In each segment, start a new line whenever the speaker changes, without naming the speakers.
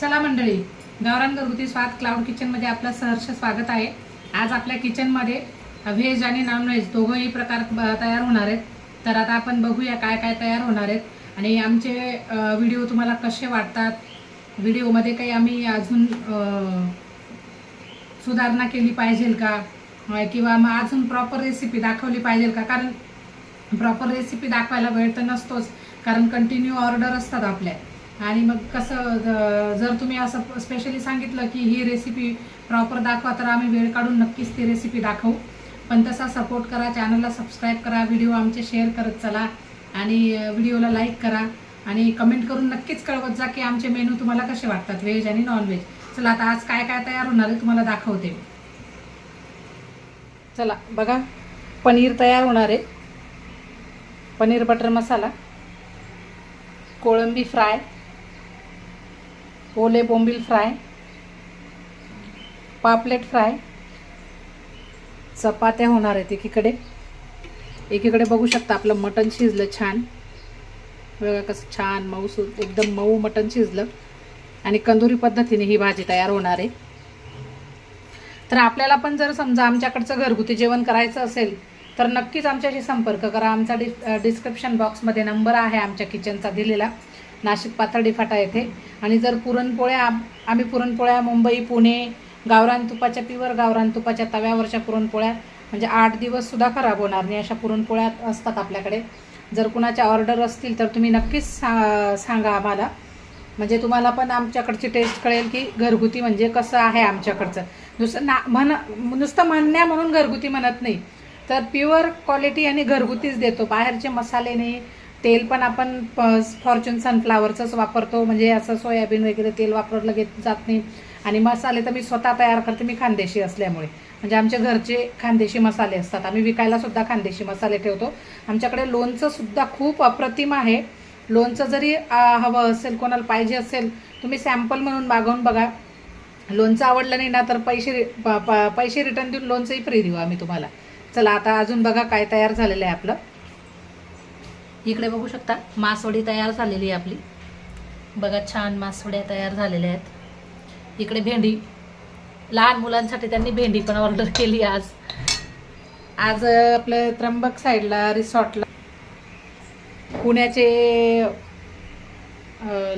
चला मंडळी गावरान घरगुती स्वाद क्लाउड किचनमध्ये आपलं सहर्ष स्वागत आहे. आज आपल्या किचनमध्ये व्हेज आणि नॉनव्हेज दोघंही प्रकार तयार होणार आहेत. तर आता आपण बघूया काय काय तयार होणार आहेत. आणि आमचे व्हिडिओ तुम्हाला कसे वाटतात? व्हिडिओमध्ये काही आम्ही अजून सुधारणा केली पाहिजे का? किंवा मग अजून प्रॉपर रेसिपी दाखवली पाहिजे का? कारण प्रॉपर रेसिपी दाखवायला वेळ तर नसतोच कारण कंटिन्यू ऑर्डर असतात आपल्या. आणि मग कसं जर तुम्ही असं स्पेशली सांगितलं की ही रेसिपी प्रॉपर दाखवा तर आम्ही वेळ काढून नक्कीच ती रेसिपी दाखवू. पण तसा सपोर्ट करा चॅनलला सबस्क्राईब करा व्हिडिओ आमचे शेअर करत चला. आणि व्हिडिओला लाईक करा. आणि कमेंट करून नक्कीच कळवत जा की आमचे मेनू तुम्हाला कसे वाटतात व्हेज आणि नॉनव्हेज चला आता आज काय काय तयार होणार आहे तुम्हाला दाखवते चला बघा. पनीर तयार होणार आहे. पनीर बटर मसाला. कोळंबी फ्राय. ओले बोंबील फ्राय पापलेट फ्राय चपात्या होणार आहेत एकीकडे. एकीकडे बघू शकता आपलं मटण शिजलं छान. बघा कसं छान मऊ सु एकदम मऊ मटण शिजलं. आणि कंदुरी पद्धतीने ही भाजी तयार होणार आहे. तर आपल्याला पण जर समजा आमच्याकडचं घरगुती जेवण करायचं असेल तर नक्कीच आमच्याशी संपर्क करा. आमचा डि डिस्क्रिप्शन बॉक्समध्ये नंबर आहे आमच्या किचनचा दिलेला. नाशिक पातळी फाटा येथे. आणि जर पुरणपोळ्या आम- आम्ही पुरणपोळ्या मुंबई पुणे गावरान तुपाच्या पिवर गावरान तुपाच्या तव्यावरच्या पुरणपोळ्या म्हणजे आठ दिवससुद्धा खराब होणार नाही अशा पुरणपोळ्या असतात आपल्याकडे. जर कुणाच्या ऑर्डर असतील तर तुम्ही नक्कीच सा सांगा आम्हाला. म्हणजे तुम्हाला पण आमच्याकडची टेस्ट कळेल की घरगुती म्हणजे कसं आहे आमच्याकडचं. नुसतं ना म्हण नुसतं म्हणण्या म्हणून घरगुती म्हणत नाही. तर प्युअर क्वालिटी आणि घरगुतीच देतो. बाहेरचे मसाले नाही तेल पण आपण फॉर्च्यून सनफ्लावरचंच वापरतो. म्हणजे असं सोयाबीन वगैरे तेल वापरलं घेत जात नाही. आणि मसाले तर मी स्वतः तयार करते. मी खानदेशी असल्यामुळे. म्हणजे आमच्या घरचे खानदेशी मसाले असतात. आम्ही विकायलासुद्धा खानदेशी मसाले ठेवतो. आमच्याकडे लोणचंसुद्धा खूप अप्रतिम आहे. लोणचं जरी हवं असेल कोणाला पाहिजे असेल तुम्ही सॅम्पल म्हणून मागवून बघा. लोणचं आवडलं नाही ना तर पैसे रि- प- प- पैसे रिटर्न देऊन लोणचंही फ्री देऊ आम्ही तुम्हाला. चला आता अजून बघा काय तयार झालेलं आहे आपलं. इकडे बघू शकता मासवडी तयार झालेली आहे आपली. बघा छान मासवड्या तयार झालेल्या आहेत. इकडे भेंडी लहान मुलांसाठी त्यांनी भेंडी पण ऑर्डर केली आज. आज आपलं त्र्यंबक साईडला रिसॉर्टला पुण्याचे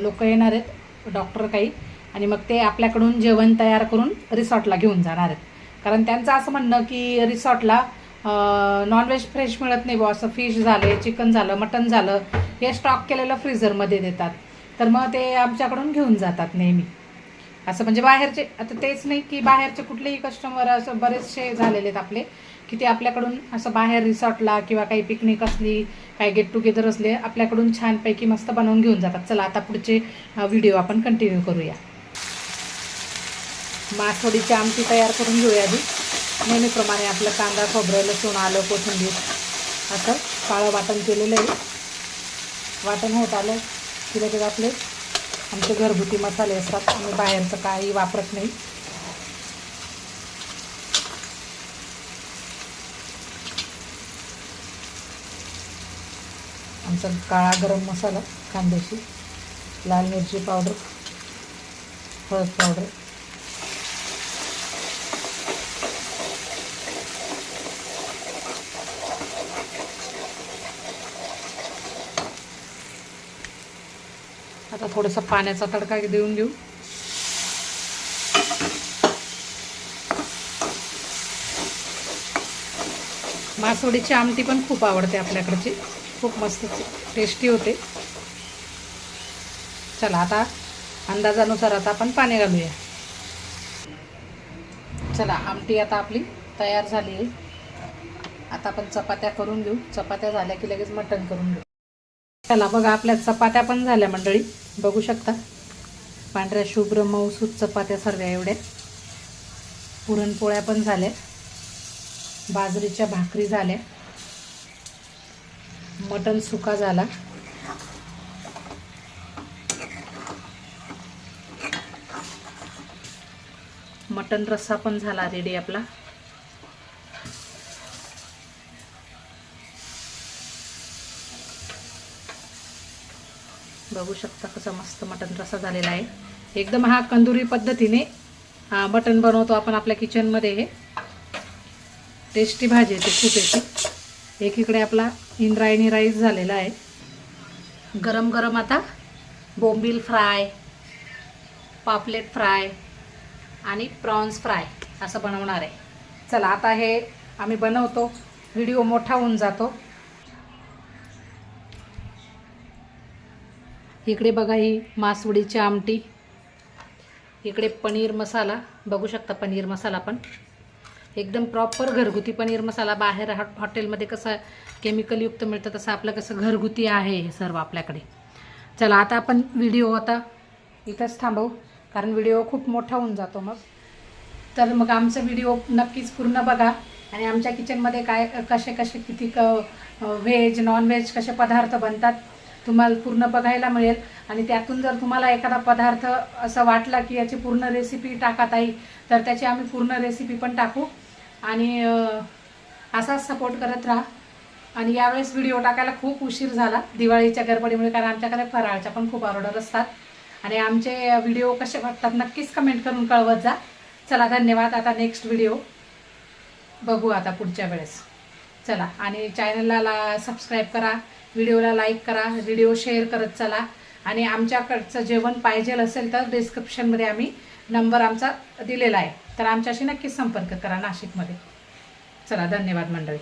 लोक येणार आहेत डॉक्टर काही. आणि मग ते आपल्याकडून जेवण तयार करून रिसॉर्टला घेऊन जाणार आहेत. कारण त्यांचं असं म्हणणं की रिसॉर्टला नॉनव्हेज फ्रेश मिळत नाही बुवा. असं फिश झालं चिकन झालं मटन झालं हे स्टॉक केलेलं फ्रीझरमध्ये देतात. तर मग ते आमच्याकडून घेऊन जातात नेहमी. असं म्हणजे बाहेरचे आता तेच नाही की बाहेरचे कुठलेही कस्टमर असं बरेचसे झालेले आहेत आपले की ते आपल्याकडून असं बाहेर रिसॉर्टला किंवा काही पिकनिक असली काही गेट टुगेदर असले आपल्याकडून छानपैकी मस्त बनवून घेऊन जातात. चला आता पुढचे व्हिडिओ आपण कंटिन्यू करूया. मासवडीची आमटी तयार करून घेऊया आधी. नेहमीप्रमाणे आपलं कांदा खोबरं लसूण आलं कोथिंबीर असं काळं वाटण केलेलं आहे. वाटण होत आलं की लगेच आपले आमचे घरगुती मसाले असतात. आम्ही बाहेरचं काही वापरत नाही. आमचा काळा गरम मसाला कांद्याची लाल मिरची पावडर हळद पावडर. आता थोडंसं पाण्याचा तडका देऊन देऊ मासवडीची आमटी पण खूप आवडते आपल्याकडची. खूप मस्त टेस्टी होते. चला आता अंदाजानुसार आता आपण पाणी घालूया. चला आमटी आता आपली तयार झाली आहे. आता आपण चपात्या करून घेऊ. चपात्या झाल्या की लगेच मटण करून घेऊ. चला बघा आपल्या चपात्या पण झाल्या मंडळी. बघू शकता. पांढऱ्या शुभ्र मऊसूत चपात्या सर्व्या एवढ्या. पुरणपोळ्या पण झाल्या. बाजरीच्या भाकरी झाल्या. मटण सुका झाला. मटण रस्सा पण झाला रेडी आपला. बघू शकता कसं मस्त मटण रसा झालेला आहे. एकदम हा कंदुरी पद्धतीने मटन मटण बनवतो आपण आपल्या किचनमध्ये हे. टेस्टी भाजी येते खूप येते एकीकडे आपला इंद्रायणी राईस झालेला आहे. गरम गरम आता बोंबील फ्राय पापलेट फ्राय आणि प्रॉन्स फ्राय असं बनवणार आहे. चला आता हे आम्ही बनवतो. व्हिडिओ मोठा होऊन जातो. इकडे बघा ही मासवडीची आमटी. इकडे पनीर मसाला. बघू शकता पनीर मसाला पण. एकदम प्रॉपर घरगुती पनीर मसाला. बाहेर हॉ- हॉटेलमध्ये कसं केमिकलयुक्त मिळतं तसं आपलं कसं घरगुती आहे हे सर्व आपल्याकडे. चला आता आपण व्हिडिओ आता इथंच थांबवू. कारण व्हिडिओ खूप मोठा होऊन जातो मग. तर मग आमचा व्हिडिओ नक्कीच पूर्ण बघा. आणि आमच्या किचनमध्ये काय कसे कसे किती क व्हेज नॉन व्हेज कसे पदार्थ बनतात तुम्हाला पूर्ण बघायला मिळेल. आणि त्यातून जर तुम्हाला एखादा पदार्थ असं वाटला की याची पूर्ण रेसिपी टाका ताई तर त्याची आम्ही पूर्ण रेसिपी पण टाकू. आणि असाच सपोर्ट करत राहा. आणि यावेळेस व्हिडिओ टाकायला खूप उशीर झाला दिवाळीच्या गडबडीमुळे कारण आमच्याकडे फराळच्या पण खूप ऑर्डर असतात. आणि आमचे व्हिडिओ कसे वाटतात नक्कीच कमेंट करून कळवत जा. चला धन्यवाद. आता नेक्स्ट व्हिडिओ बघू आता पुढच्या वेळेस. चला. आणि चॅनलला ला सबस्क्राईब करा व्हिडिओला लाईक करा व्हिडिओ शेअर करत चला. आणि आमच्याकडचं जेवण पाहिजे असेल तर डिस्क्रिप्शनमध्ये आम्ही नंबर आमचा दिलेला आहे. तर आमच्याशी नक्कीच संपर्क करा नाशिकमध्ये. चला धन्यवाद मंडळी.